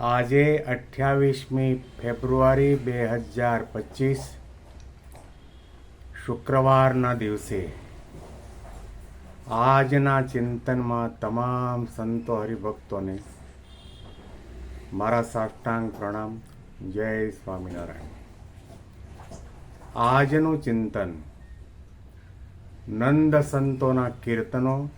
આજે અઠ્યાવીસમી ફેબ્રુઆરી બે હજાર પચીસ શુક્રવારના દિવસે આજના ચિંતનમાં તમામ સંતો હરિભક્તોને મારા સાષ્ટાંગ પ્રણામ. જય સ્વામિનારાયણ. આજનું ચિંતન નંદ સંતોના કીર્તનો,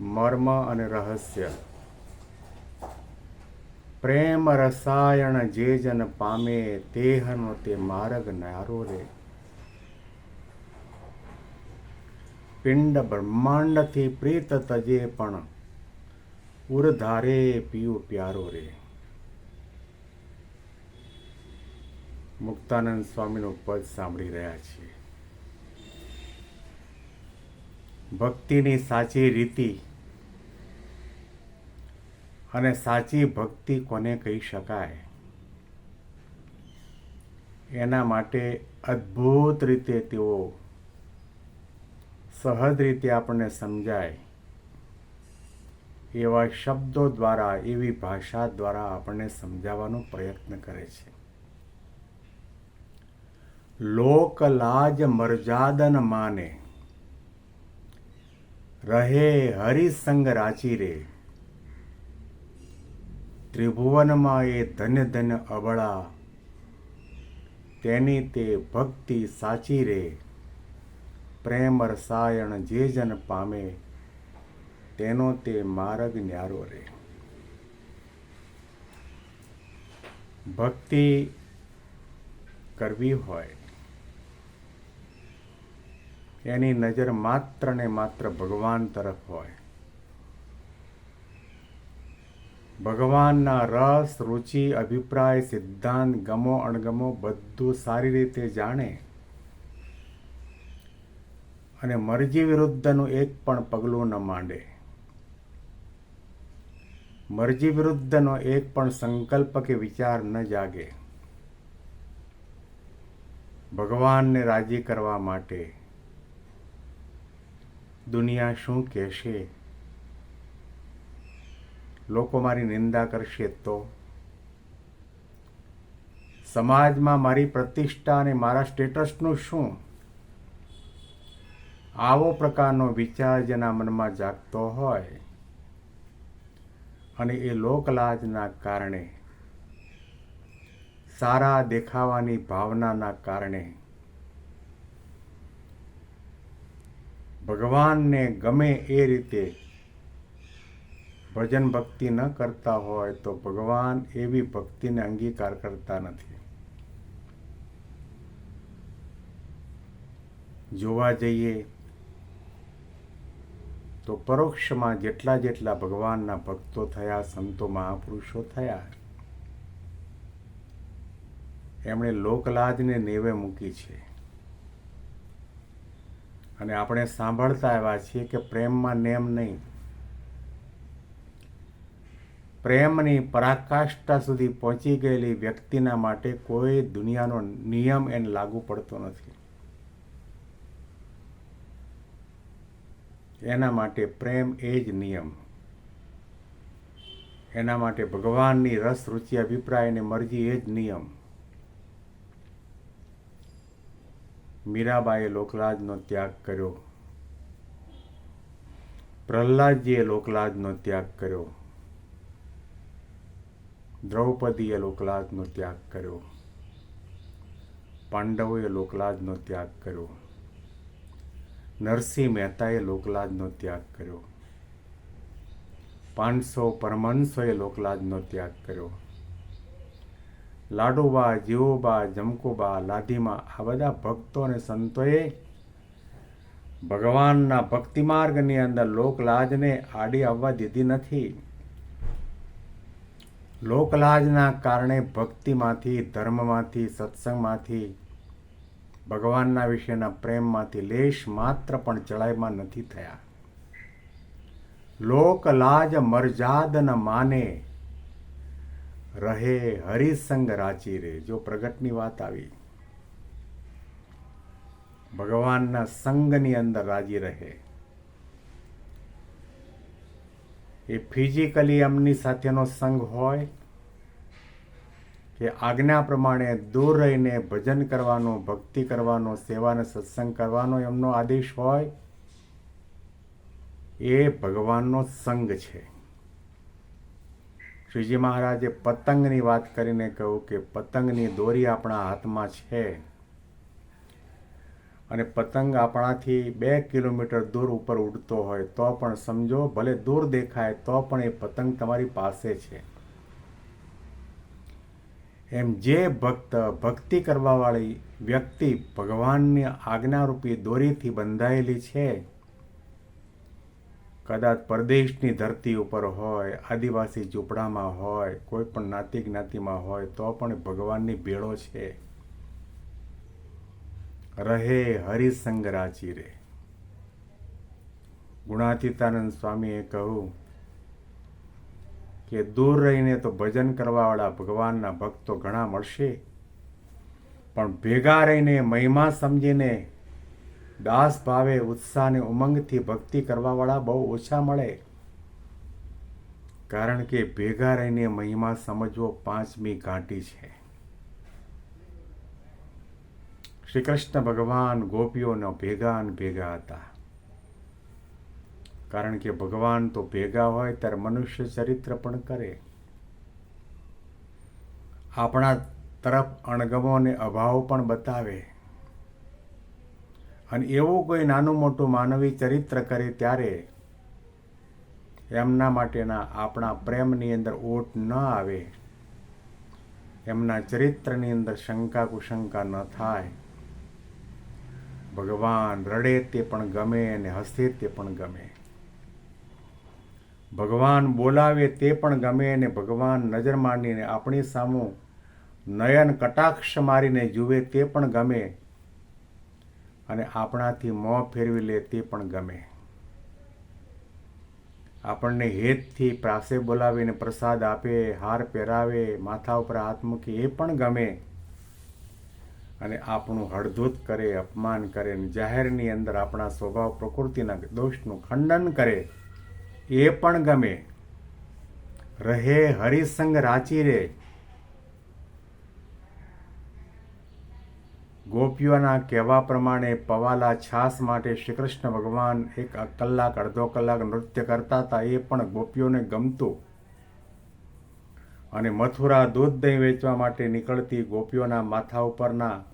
મર્મ અને રહસ્ય પ્રેમ રસાયણ જે જન પામે તેહનો તે માર્ગ નારો રે. પિંડ બ્રહ્માંડથી પ્રીત તજે પણ ઉરધારે પીયું પ્યારો રે. મુક્તાનંદ સ્વામીનું પદ સાંભળી રહ્યા છીએ. ભક્તિની સાચી રીતિ અને સાચી ભક્તિ કોને કહી શકાય? એના માટે અદ્ભુત રીતે તેઓ સહજ રીતે આપણને સમજાય. એવા શબ્દો દ્વારા, એવી ભાષા દ્વારા આપણને સમજાવવાનો પ્રયત્ન કરે છે. લોક લાજ મર્યાદન માને. રહે હરિસંગ રાચી રે. ત્રિભુવનમાં એ ધન્ય ધન્ય અબળા તેની તે ભક્તિ સાચી રે પ્રેમ રસાયણ જે જન પામે તેનો તે માર્ગ ન્યારો રે ભક્તિ કરવી હોય એની નજર માત્ર ને માત્ર ભગવાન તરફ હોય ભગવાનના રસ, રુચિ, અભિપ્રાય, સિદ્ધાંત, ગમો, અણગમો બધું સારી રીતે જાણે. અને મરજી વિરુદ્ધનું એક પણ પગલું ન માંડે. મરજી વિરુદ્ધનો એક પણ સંકલ્પ કે વિચાર ન જાગે. ભગવાનને રાજી કરવા માટે દુનિયા શું કહેશે? લોકો મારી નિંદા કરશે તો? સમાજમાં મારી પ્રતિષ્ઠા અને મારા સ્ટેટસનું શું? આવો પ્રકારનો વિચાર જેના મનમાં જાગતો હોય અને એ લોકલાજના કારણે, સારા દેખાવાની ભાવનાના કારણે, ભગવાનને ગમે એ રીતે ભજન ભક્તિ ન કરતા હોય તો ભગવાન એવી ભક્તિને અંગીકાર કરતા નથી. જોવા જઈએ તો પરોક્ષમાં જેટલા જેટલા ભગવાનના ભક્તો થયા, સંતો મહાપુરુષો થયા, એમણે લોકલાજને નેવે મૂકી છે. અને આપણે સાંભળતા આવ્યા છીએ કે પ્રેમમાં નેમ નહીં. પ્રેમની પરાકાષ્ઠા સુધી પહોંચી ગયેલી વ્યક્તિના માટે કોઈ દુનિયાનો નિયમ એને લાગુ પડતો નથી. એના માટે પ્રેમ એ જ નિયમ. એના માટે ભગવાનની રસ, રુચિ, અભિપ્રાય અને મરજી એ જ નિયમ. મીરાબાઈએ લોકલાજનો ત્યાગ કર્યો. પ્રહલાદજીએ લોકલાજનો ત્યાગ કર્યો. દ્રૌપદીએ લોકલાજનો ત્યાગ કર્યો. પાંડવોએ લોકલાજનો ત્યાગ કર્યો. નરસિંહ મહેતાએ લોકલાજનો ત્યાગ કર્યો. પાંચસો પરમહંસોએ લોકલાજનો ત્યાગ કર્યો. લાડુબા, જીવોબા, જમકુબા, લાધીમાં આ બધા ભક્તો અને સંતોએ ભગવાનના ભક્તિ માર્ગની અંદર લોકલાજને આડી આવવા દીધી નથી. લોકલાજના કારણે ભક્તિમાંથી, ધર્મમાંથી, સત્સંગમાંથી, ભગવાનના વિશેના પ્રેમમાંથી લેશ માત્ર પણ ચડાઈમાં નથી થયા. લોકલાજ મર્યાદન માને, રહે હરિસંગ રાચી રે. જો પ્રગટની વાત આવી, ભગવાનના સંગની અંદર રાજી રહે એ ફિઝિકલી એમની સાથેનો સંગ હોય કે આજ્ઞા પ્રમાણે દૂર રહીને ભજન કરવાનો, ભક્તિ કરવાનો સેવાને સત્સંગ કરવાનો એમનો આદેશ હોય, એ ભગવાનનો સંગ છે. શ્રીજી મહારાજે પતંગની વાત કરીને કહ્યું કે પતંગની દોરી આપણા હાથમાં છે. અને પતંગ આપણાથી બે કિલોમીટર દૂર ઉપર ઉડતો હોય તો પણ સમજો, ભલે દૂર દેખાય તો પણ એ પતંગ તમારી પાસે છે. એમ જે ભક્ત ભક્તિ કરવાવાળી વ્યક્તિ ભગવાનની આજ્ઞારૂપી દોરીથી બંધાયેલી છે, કદાચ પરદેશની ધરતી ઉપર હોય, આદિવાસી ઝૂંપડામાં હોય, કોઈ પણ નાતિ જ્ઞાતિમાં હોય, તો પણ ભગવાનની ભેળો છે. રહે હરિસંગ રાચી રે ગુણાતીતાનંદ સ્વામીએ કહ્યું કે દૂર રહીને તો ભજન કરવાવાળા ભગવાનના ભક્તો ઘણા મળશે, પણ ભેગા રહીને મહિમા સમજીને દાસ ભાવે ઉત્સાહ અને ઉમંગથી ભક્તિ કરવાવાળા બહુ ઓછા મળે. કારણ કે ભેગા રહીને મહિમા સમજવો પાંચમી ઘાટી છે. શ્રી કૃષ્ણ ભગવાન ગોપીઓના ભેગા અને ભેગા હતા. કારણ કે ભગવાન તો ભેગા હોય ત્યારે મનુષ્ય ચરિત્ર પણ કરે. આપણા તરફ અણગમો અને અભાવ પણ બતાવે. અને એવું કોઈ નાનું મોટું માનવી ચરિત્ર કરે ત્યારે એમના માટેના આપણા પ્રેમની અંદર ઓટ ન આવે. એમના ચરિત્રની અંદર શંકા કુશંકા ન થાય. ભગવાન રડે તે પણ ગમે અને હસે તે પણ ગમે. ભગવાન બોલાવે તે પણ ગમે અને ભગવાન નજર માંડીને આપણી સામું નયન કટાક્ષ મારીને જુએ તે પણ ગમે અને આપણાથી મોં ફેરવી લે તે પણ ગમે. આપણને હેતથી પ્રાસે બોલાવીને પ્રસાદ આપે, હાર પહેરાવે, માથા ઉપર હાથ મૂકે એ પણ ગમે અને આપણું હળધૂત કરે, અપમાન કરે અને જાહેરની અંદર આપણા સ્વભાવ, પ્રકૃતિના દોષનું ખંડન કરે, એ પણ ગમે. રહે હરિસંગ રાચી રે. ગોપીઓના કહેવા પ્રમાણે પવાલા છાસ માટે શ્રી કૃષ્ણ ભગવાન એક કલાક, અડધો કલાક નૃત્ય કરતા હતા, એ પણ ગોપીઓને ગમતું. અને મથુરા દૂધ દહીં વેચવા માટે નીકળતી ગોપીઓના માથા ઉપરના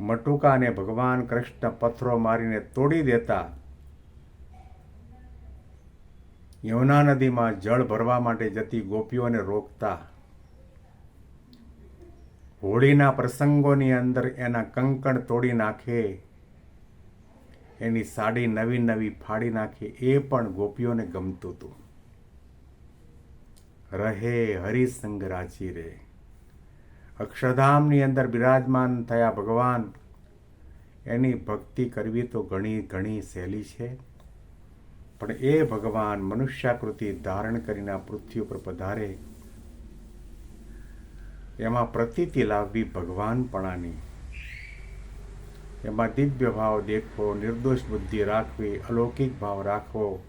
મટુકાને ભગવાન કૃષ્ણ પથ્થરો મારીને તોડી દેતા. યમુના નદીમાં જળ ભરવા માટે જતી ગોપીઓને રોકતા. હોળીના પ્રસંગોની અંદર એના કંકણ તોડી નાખે. એની સાડી નવી નવી ફાડી નાખે એ પણ ગોપીઓને ગમતું હતું. રહે, હરિસંગ રાચી રે અક્ષરધામની અંદર બિરાજમાન થયા ભગવાન. એની ભક્તિ કરવી તો ઘણી ઘણી સહેલી છે. પણ એ ભગવાન મનુષ્યાકૃતિ ધારણ કરીને પૃથ્વી ઉપર પધારે. એમાં પ્રતીતિ લાવવી ભગવાનપણાની એમાં દિવ્ય ભાવ દેખવો, નિર્દોષ બુદ્ધિ રાખવી, અલૌકિક ભાવ રાખવો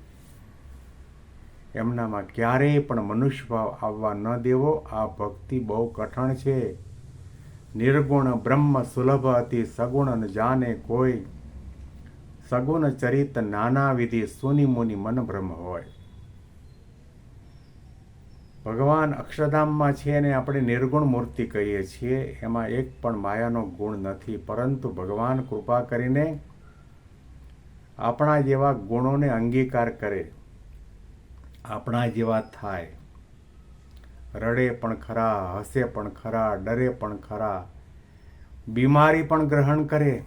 એમનામાં ક્યારેય પણ મનુષ્ય ભાવ આવવા ન દેવો. આ ભક્તિ બહુ કઠણ છે. નિર્ગુણ બ્રહ્મ સુલભ અતિ સગુણ જાને કોઈ. સગુણ ચરિત નાના વિધિ સુની મુનિ મન બ્રહ્મ હોય. ભગવાન અક્ષરધામમાં છે અને આપણે નિર્ગુણ મૂર્તિ કહીએ છીએ. એમાં એક પણ માયાનો ગુણ નથી. પરંતુ ભગવાન કૃપા કરીને આપણા જેવા ગુણોને અંગીકાર કરે. આપણા જેવા થાય. રડે પણ ખરા, હસે પણ ખરા, ડરે પણ ખરા, બીમારી પણ ગ્રહણ કરે.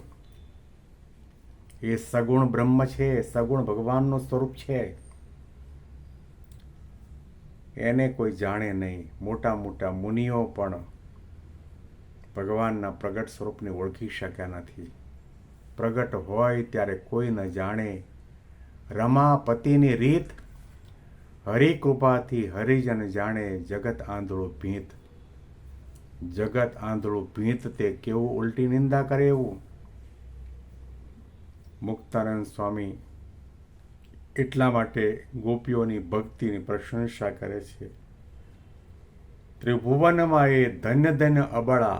એ સગુણ બ્રહ્મ છે, સગુણ ભગવાનનું સ્વરૂપ છે. એને કોઈ જાણે નહીં. મોટા મોટા મુનિઓ પણ ભગવાનના પ્રગટ સ્વરૂપને ઓળખી શક્યા નથી. પ્રગટ હોય ત્યારે કોઈ ન જાણે રમાપતિની રીત હરિકૃપાથી હરિજન જાણે જગત આંધળું ભીંત. જગત આંધળું ભીંત તે કેવું ઉલટી નિંદા કરે એવું? મુક્તાનંદ સ્વામી એટલા માટે ગોપીઓની ભક્તિની પ્રશંસા કરે છે. ત્રિભુવનમાં એ ધન્ય ધન્ય અબળા,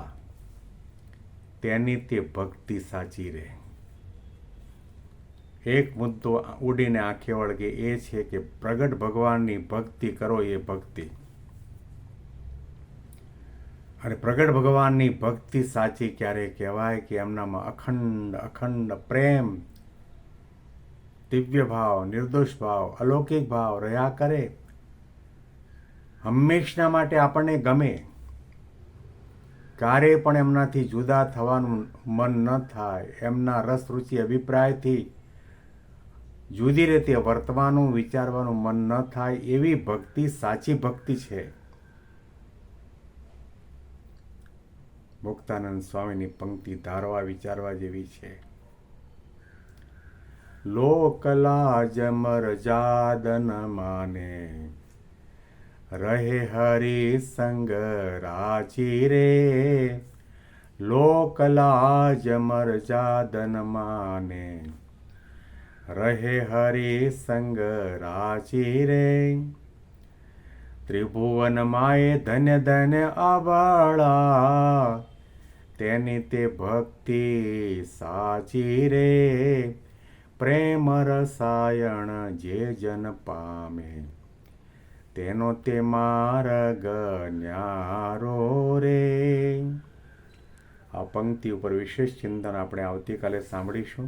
તેની તે ભક્તિ સાચી રહે. એક મુદ્દો ઉડીને આંખે વળગે એ છે કે પ્રગટ ભગવાનની ભક્તિ કરો એ ભક્તિ. અને પ્રગટ ભગવાનની ભક્તિ સાચી ક્યારે કહેવાય કે એમનામાં અખંડ અખંડ પ્રેમ, દિવ્ય ભાવ, નિર્દોષ ભાવ, અલૌકિક ભાવ રહ્યા કરે? હંમેશના માટે આપણને ગમે. ક્યારે પણ એમનાથી જુદા થવાનું મન ન થાય. એમના રસ, રુચિ, અભિપ્રાયથી જુદી રીતે વર્તવાનું, વિચારવાનું મન ન થાય એવી ભક્તિ સાચી ભક્તિ છે. મુક્તાનંદ સ્વામીની પંક્તિ ધારવા, વિચારવા જેવી છે. લોકલાજ મરજાદન માને, રહે હરી સંગ રાજી રે. લોકલાજ મરજાદન માને રહે હરિ સંગ રાચી રે ત્રિભુવન માએ ધન્ય ધન્ય આબાળા તેની તે ભક્તિ સાચી રે પ્રેમ રસાયણ જે જન પામે તેનો તે માર્ગ ન્યારો રે આ પંક્તિ ઉપર વિશેષ ચિંતન આપણે આવતીકાલે સાંભળીશું.